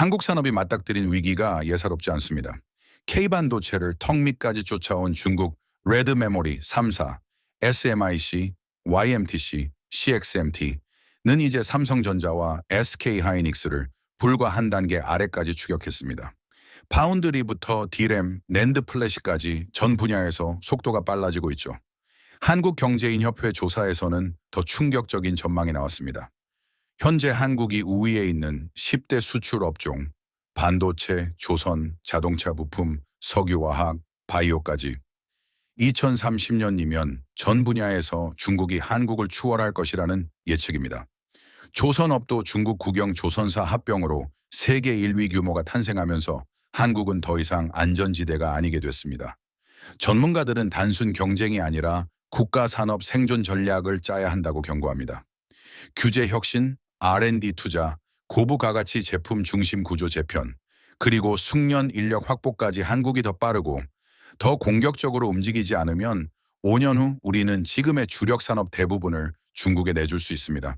한국 산업이 맞닥뜨린 위기가 예사롭지 않습니다. K반도체를 턱 밑까지 쫓아온 중국 레드 메모리 3사, SMIC, YMTC, CXMT는 이제 삼성전자와 SK하이닉스를 불과 한 단계 아래까지 추격했습니다. 파운드리부터 디램, 낸드 플래시까지 전 분야에서 속도가 빨라지고 있죠. 한국경제인협회 조사에서는 더 충격적인 전망이 나왔습니다. 현재 한국이 우위에 있는 10대 수출 업종, 반도체, 조선, 자동차 부품, 석유화학, 바이오까지 2030년이면 전 분야에서 중국이 한국을 추월할 것이라는 예측입니다. 조선업도 중국 국영 조선사 합병으로 세계 1위 규모가 탄생하면서 한국은 더 이상 안전지대가 아니게 됐습니다. 전문가들은 단순 경쟁이 아니라 국가 산업 생존 전략을 짜야 한다고 경고합니다. 규제 혁신, R&D 투자, 고부 가가치 제품 중심 구조 재편, 그리고 숙련 인력 확보까지 한국이 더 빠르고 더 공격적으로 움직이지 않으면 5년 후 우리는 지금의 주력 산업 대부분을 중국에 내줄 수 있습니다.